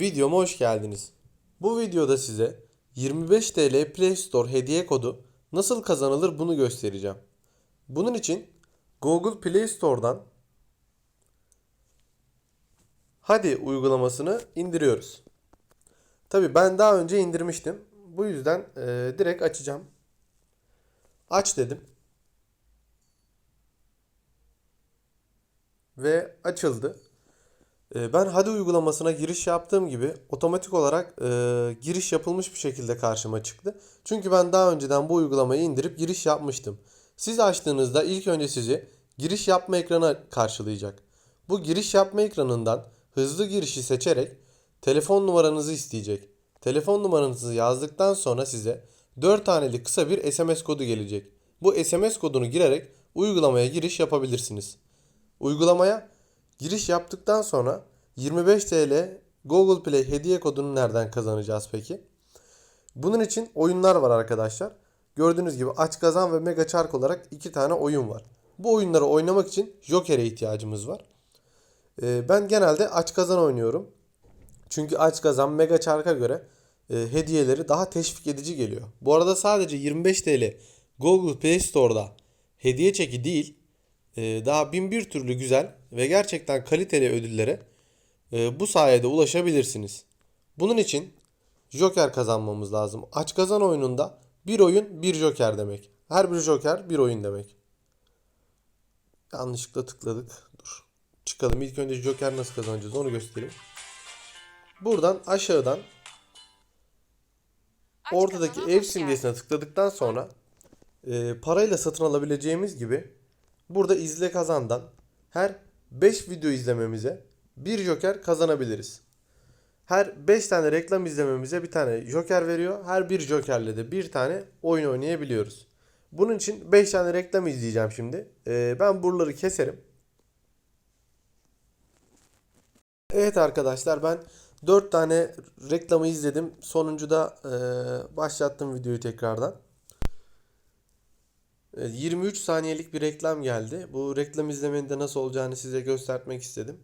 Videoma hoş geldiniz. Bu videoda size 25 TL Play Store hediye kodu nasıl kazanılır bunu göstereceğim. Bunun için Google Play Store'dan Hadi uygulamasını indiriyoruz. Tabi ben daha önce indirmiştim. Bu yüzden e, direkt açacağım. Aç dedim. Ve açıldı. Ee, Ben Hadi uygulamasına giriş yaptığım gibi otomatik olarak e, giriş yapılmış bir şekilde karşıma çıktı. Çünkü ben daha önceden bu uygulamayı indirip giriş yapmıştım. Siz açtığınızda ilk önce sizi giriş yapma ekranı karşılayacak. Bu giriş yapma ekranından hızlı girişi seçerek telefon numaranızı isteyecek. Telefon numaranızı yazdıktan sonra size 4 taneli kısa bir SMS kodu gelecek. Bu SMS kodunu girerek uygulamaya giriş yapabilirsiniz. Uygulamaya giriş yaptıktan sonra 25 TL Google Play hediye kodunu nereden kazanacağız peki? Bunun için oyunlar var arkadaşlar. Gördüğünüz gibi aç kazan ve mega çark olarak iki tane oyun var. Bu oyunları oynamak için Joker'e ihtiyacımız var. Ee, ben genelde aç kazan oynuyorum. Çünkü aç kazan mega çarka göre e, hediyeleri daha teşvik edici geliyor. Bu arada sadece 25 TL Google Play Store'da hediye çeki değil daha bin bir türlü güzel ve gerçekten kaliteli ödüllere e, bu sayede ulaşabilirsiniz. Bunun için Joker kazanmamız lazım. Aç kazan oyununda bir oyun bir Joker demek. Her bir Joker bir oyun demek. Yanlışlıkla tıkladık. Dur. Çıkalım. İlk önce Joker nasıl kazanacağız onu göstereyim. Buradan aşağıdan ortadaki ev simgesine tıkladıktan sonra e, parayla satın alabileceğimiz gibi burada izle kazandan her 5 video izlememize bir joker kazanabiliriz. Her 5 tane reklam izlememize bir tane joker veriyor. Her bir jokerle de bir tane oyun oynayabiliyoruz. Bunun için 5 tane reklam izleyeceğim şimdi. E, ben buraları keserim. Evet arkadaşlar ben 4 tane reklamı izledim. Sonuncuda e, başlattım videoyu tekrardan. E, 23 saniyelik bir reklam geldi. Bu reklam izlemenin de nasıl olacağını size göstermek istedim.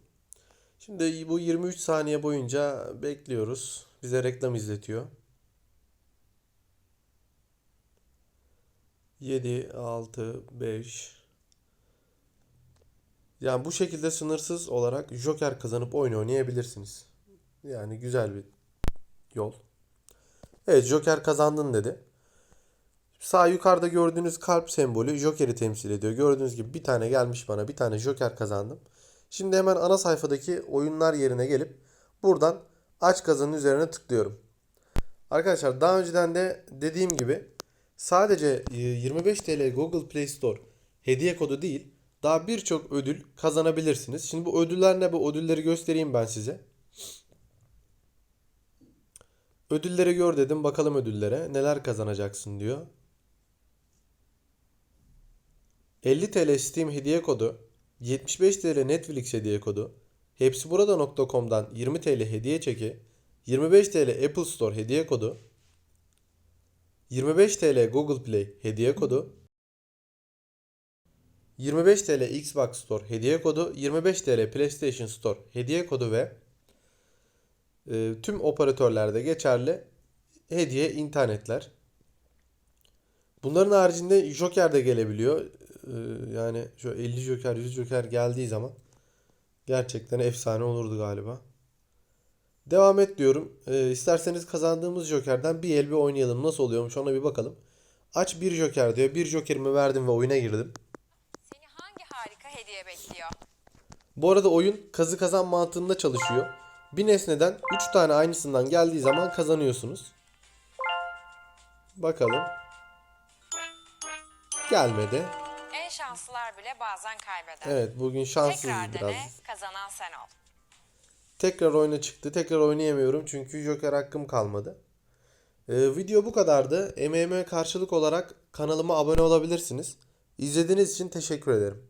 Şimdi bu 23 saniye boyunca bekliyoruz. Bize reklam izletiyor. 7, 6, 5. Yani bu şekilde sınırsız olarak Joker kazanıp oyun oynayabilirsiniz. Yani güzel bir yol. Evet Joker kazandın dedi. Sağ yukarıda gördüğünüz kalp sembolü Joker'i temsil ediyor. Gördüğünüz gibi bir tane gelmiş bana. Bir tane Joker kazandım. Şimdi hemen ana sayfadaki oyunlar yerine gelip buradan aç kazanın üzerine tıklıyorum. Arkadaşlar daha önceden de dediğim gibi sadece e, 25 TL Google Play Store hediye kodu değil daha birçok ödül kazanabilirsiniz. Şimdi bu ödüller ne? Bu ödülleri göstereyim ben size. Ödülleri gör dedim. Bakalım ödüllere. Neler kazanacaksın diyor. 50 TL Steam hediye kodu, 75 TL Netflix hediye kodu, hepsiburada.com'dan 20 TL hediye çeki, 25 TL Apple Store hediye kodu, 25 TL Google Play hediye kodu, 25 TL Xbox Store hediye kodu, 25 TL PlayStation Store hediye kodu ve e, tüm operatörlerde geçerli hediye internetler. Bunların haricinde Joker de gelebiliyor. Ee, yani şu 50 Joker 100 Joker geldiği zaman gerçekten efsane olurdu galiba. Devam et diyorum. Ee, isterseniz kazandığımız Joker'den bir el bir oynayalım. Nasıl oluyormuş ona bir bakalım. Aç bir Joker diyor. Bir Joker'imi verdim ve oyuna girdim. Seni hangi harika hediye bekliyor? Bu arada oyun kazı kazan mantığında çalışıyor. Bir nesneden 3 tane aynısından geldiği zaman kazanıyorsunuz. Bakalım. Gelmedi. En şanslılar bile bazen kaybeder. Evet bugün şanssızız Tekrar biraz. dene, kazanan sen ol. Tekrar oyuna çıktı. Tekrar oynayamıyorum çünkü Joker hakkım kalmadı. Ee, video bu kadardı. Emeğime karşılık olarak kanalıma abone olabilirsiniz. İzlediğiniz için teşekkür ederim.